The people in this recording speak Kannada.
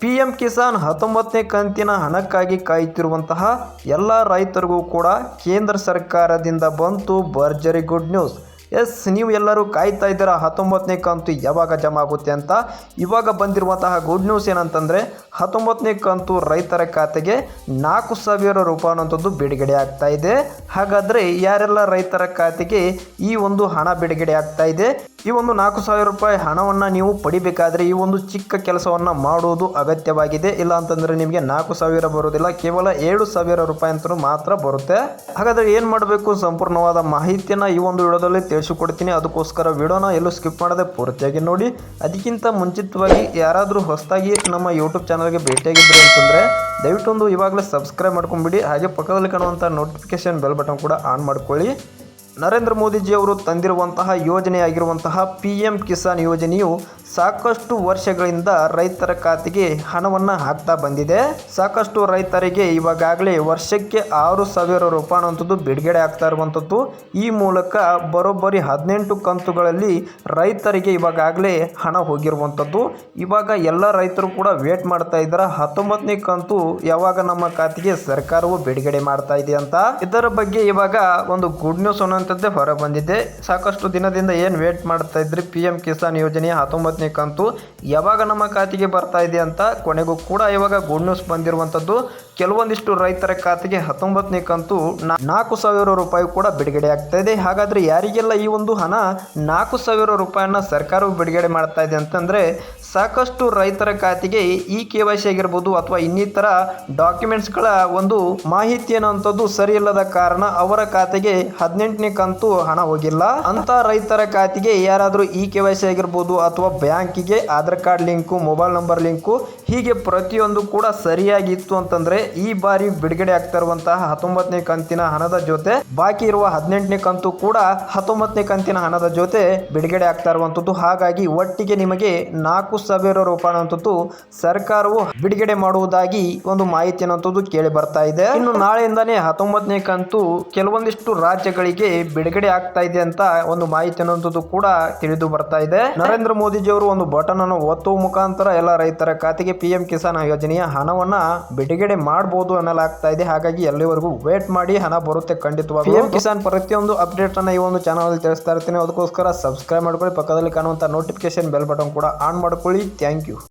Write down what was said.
ಪಿ ಎಂ ಕಿಸಾನ್ ಹತ್ತೊಂಬತ್ತನೇ ಕಂತಿನ ಹಣಕ್ಕಾಗಿ ಕಾಯುತ್ತಿರುವಂತಹ ಎಲ್ಲ ರೈತರಿಗೂ ಕೂಡ ಕೇಂದ್ರ ಸರ್ಕಾರದಿಂದ ಬಂತು ಭರ್ಜರಿ ಗುಡ್ ನ್ಯೂಸ್. ಎಸ್, ನೀವು ಎಲ್ಲರೂ ಕಾಯ್ತಾ ಇದ್ದೀರಾ ಹತ್ತೊಂಬತ್ತನೇ ಕಂತು ಯಾವಾಗ ಜಮಾ ಆಗುತ್ತೆ ಅಂತ? ಇವಾಗ ಬಂದಿರುವಂತಹ ಗುಡ್ ನ್ಯೂಸ್ ಏನಂತಂದರೆ ಹತ್ತೊಂಬತ್ತನೇ ಕಂತು ರೈತರ ಖಾತೆಗೆ ನಾಲ್ಕು ಸಾವಿರ ರೂಪಾಯಿ ಅನ್ನೋಂಥದ್ದು ಬಿಡುಗಡೆ ಆಗ್ತಾ ಇದೆ. ಹಾಗಾದರೆ ಯಾರೆಲ್ಲ ರೈತರ ಖಾತೆಗೆ ಈ ಒಂದು ಹಣ ಬಿಡುಗಡೆ ಆಗ್ತಾ ಇದೆ? ಈ ಒಂದು ನಾಲ್ಕು ಸಾವಿರ ರೂಪಾಯಿ ಹಣವನ್ನು ನೀವು ಪಡಿಬೇಕಾದ್ರೆ ಈ ಒಂದು ಚಿಕ್ಕ ಕೆಲಸವನ್ನು ಮಾಡುವುದು ಅಗತ್ಯವಾಗಿದೆ. ಇಲ್ಲ ಅಂತಂದರೆ ನಿಮಗೆ ನಾಲ್ಕು ಸಾವಿರ ಬರೋದಿಲ್ಲ ಕೇವಲ ಏಳು ಸಾವಿರ ರೂಪಾಯಿ ಅಂತಲೂ ಮಾತ್ರ ಬರುತ್ತೆ. ಹಾಗಾದರೆ ಏನು ಮಾಡಬೇಕು? ಸಂಪೂರ್ಣವಾದ ಮಾಹಿತಿಯನ್ನು ಈ ಒಂದು ವಿಡಿಯೋದಲ್ಲಿ ತಿಳಿಸಿಕೊಡ್ತೀನಿ. ಅದಕ್ಕೋಸ್ಕರ ವಿಡಿಯೋನ ಎಲ್ಲೂ ಸ್ಕಿಪ್ ಮಾಡದೆ ಪೂರ್ತಿಯಾಗಿ ನೋಡಿ. ಅದಕ್ಕಿಂತ ಮುಂಚಿತವಾಗಿ ಯಾರಾದರೂ ಹೊಸದಾಗಿ ನಮ್ಮ ಯೂಟ್ಯೂಬ್ ಚಾನಲ್ಗೆ ಭೇಟಿಯಾಗಿದ್ದರೆ ಅಂತಂದರೆ ದಯವಿಟ್ಟು ಒಂದು ಇವಾಗಲೇ ಸಬ್ಸ್ಕ್ರೈಬ್ ಮಾಡ್ಕೊಂಬಿಡಿ. ಹಾಗೆ ಪಕ್ಕದಲ್ಲಿ ಕಾಣುವಂಥ ನೋಟಿಫಿಕೇಶನ್ ಬೆಲ್ ಬಟನ್ ಕೂಡ ಆನ್ ಮಾಡ್ಕೊಳ್ಳಿ. ನರೇಂದ್ರ ಮೋದಿಜಿಯವರು ತಂದಿರುವಂತಹ ಯೋಜನೆಯಾಗಿರುವಂತಹ ಪಿ ಎಂ ಕಿಸಾನ್ ಯೋಜನೆಯು ಸಾಕಷ್ಟು ವರ್ಷಗಳಿಂದ ರೈತರ ಖಾತೆಗೆ ಹಣವನ್ನು ಹಾಕ್ತಾ ಬಂದಿದೆ. ಸಾಕಷ್ಟು ರೈತರಿಗೆ ಇವಾಗಲೇ ವರ್ಷಕ್ಕೆ ಆರು ಸಾವಿರ ರೂಪಾಯಿ ಅನ್ನೋಂಥದ್ದು ಬಿಡುಗಡೆ ಆಗ್ತಾ ಇರುವಂಥದ್ದು ಈ ಮೂಲಕ ಬರೋಬ್ಬರಿ ಹದಿನೆಂಟು ಕಂತುಗಳಲ್ಲಿ ರೈತರಿಗೆ ಇವಾಗಲೇ ಹಣ ಹೋಗಿರುವಂಥದ್ದು ಇವಾಗ ಎಲ್ಲ ರೈತರು ಕೂಡ ವೇಟ್ ಮಾಡ್ತಾ ಇದ್ದಾರೆ. ಹತ್ತೊಂಬತ್ತನೇ ಕಂತು ಯಾವಾಗ ನಮ್ಮ ಖಾತೆಗೆ ಸರ್ಕಾರವು ಬಿಡುಗಡೆ ಮಾಡ್ತಾ ಇದೆ ಅಂತ. ಇದರ ಬಗ್ಗೆ ಇವಾಗ ಒಂದು ಗುಡ್ ನ್ಯೂಸ್ ಅನ್ನುವಂಥದ್ದೇ ಹೊರ ಬಂದಿದೆ ಸಾಕಷ್ಟು ದಿನದಿಂದ ಏನು ವೇಟ್ ಮಾಡ್ತಾ ಇದ್ರಿ? ಪಿ ಎಂ ಕಿಸಾನ್ ಯೋಜನೆಯ ಹತ್ತೊಂಬತ್ತನೇ ಕಂತು ಯಾವಾಗ ನಮ್ಮ ಖಾತೆಗೆ ಬರ್ತಾ ಇದೆ ಅಂತ ಕೊನೆಗೂ ಕೂಡ ಇವಾಗ ಗುಡ್ ನ್ಯೂಸ್ ಬಂದಿರುವಂಥದ್ದು ಕೆಲವೊಂದಿಷ್ಟು ರೈತರ ಖಾತೆಗೆ ಹತ್ತೊಂಬತ್ತನೇ ಕಂತು ನಾಲ್ಕು ಸಾವಿರ ರೂಪಾಯಿ ಕೂಡ ಬಿಡುಗಡೆ ಆಗ್ತಾ ಇದೆ. ಹಾಗಾದ್ರೆ ಯಾರಿಗೆಲ್ಲ ಈ ಒಂದು ಹಣ ನಾಲ್ಕು ಸಾವಿರ ರೂಪಾಯಿನ ಸರ್ಕಾರವು ಬಿಡುಗಡೆ ಮಾಡ್ತಾ ಇದೆ ಅಂತಂದ್ರೆ ಸಾಕಷ್ಟು ರೈತರ ಖಾತೆಗೆ ಇ ಕೆ ವೈ ಸಿ ಆಗಿರ್ಬೋದು ಅಥವಾ ಇನ್ನಿತರ ಡಾಕ್ಯುಮೆಂಟ್ಸ್ಗಳ ಒಂದು ಮಾಹಿತಿ ಅನ್ನುವಂಥದ್ದು ಸರಿ ಕಾರಣ ಅವರ ಖಾತೆಗೆ ಹದಿನೆಂಟನೇ ಕಂತು ಹಣ ಹೋಗಿಲ್ಲ. ಅಂತ ರೈತರ ಖಾತೆಗೆ ಯಾರಾದರೂ ಇ ಕೆ ವೈ ಸಿ ಆಗಿರ್ಬೋದು ಅಥವಾ ಬ್ಯಾಂಕಿಗೆ Aadhaar card link, mobile number link, ಹೀಗೆ ಪ್ರತಿಯೊಂದು ಕೂಡ ಸರಿಯಾಗಿತ್ತು ಅಂತಂದ್ರೆ ಈ ಬಾರಿ ಬಿಡುಗಡೆ ಆಗ್ತಾ ಇರುವಂತಹ ಹತ್ತೊಂಬತ್ತನೇ ಕಂತಿನ ಹಣದ ಜೊತೆ ಬಾಕಿ ಇರುವ ಹದಿನೆಂಟನೇ ಕಂತು ಕೂಡ ಹತ್ತೊಂಬತ್ತನೇ ಕಂತಿನ ಹಣದ ಜೊತೆ ಬಿಡುಗಡೆ ಆಗ್ತಾ ಇರುವಂತದ್ದು ಹಾಗಾಗಿ ಒಟ್ಟಿಗೆ ನಿಮಗೆ ನಾಲ್ಕು ಸಾವಿರ ರೂಪಾಯಿ ಅಂತದ್ದು ಸರ್ಕಾರವು ಬಿಡುಗಡೆ ಮಾಡುವುದಾಗಿ ಒಂದು ಮಾಹಿತಿ ಅನ್ನುವಂಥದ್ದು ಕೇಳಿ ಬರ್ತಾ ಇದೆ. ಇನ್ನು ನಾಳೆಯಿಂದಾನೇ ಹತ್ತೊಂಬತ್ತನೇ ಕಂತು ಕೆಲವೊಂದಿಷ್ಟು ರಾಜ್ಯಗಳಿಗೆ ಬಿಡುಗಡೆ ಆಗ್ತಾ ಇದೆ ಅಂತ ಒಂದು ಮಾಹಿತಿ ಅನ್ನುವಂಥದ್ದು ಕೂಡ ತಿಳಿದು ಬರ್ತಾ ಇದೆ. ನರೇಂದ್ರ ಮೋದಿಜಿಯವರು ಒಂದು ಬಟನ್ ಅನ್ನು ಒತ್ತುವ ಮುಖಾಂತರ ಎಲ್ಲ ರೈತರ ಖಾತೆಗೆ ಪಿ ಎಂ ಕಿಸಾನ್ ಯೋಜನೆಯ ಹಣವನ್ನ ಬಿಡುಗಡೆ ಮಾಡಬಹುದು ಅನ್ನಲಾಗ್ತಾ ಇದೆ. ಹಾಗಾಗಿ ಎಲ್ಲಿವರೆಗೂ ವೇಟ್ ಮಾಡಿ ಹಣ ಬರುತ್ತೆ ಖಂಡಿತವಾಗಿ ಪಿ ಎಂ ಕಿಸಾನ್ ಪ್ರತಿಯೊಂದು ಅಪ್ಡೇಟ್ ಅನ್ನ ಈ ಒಂದು ಚಾನಲ್ ಅಲ್ಲಿ ತಿಳಿಸ್ತಾ ಇರ್ತೀನಿ. ಅದಕ್ಕೋಸ್ಕರ ಸಬ್ಸ್ಕ್ರೈಬ್ ಮಾಡ್ಕೊಳ್ಳಿ. ಪಕ್ಕದಲ್ಲಿ ಕಾಣುವಂತ ನೋಟಿಫಿಕೇಶನ್ ಬೆಲ್ ಬಟನ್ ಕೂಡ ಆನ್ ಮಾಡ್ಕೊಳ್ಳಿ. Thank you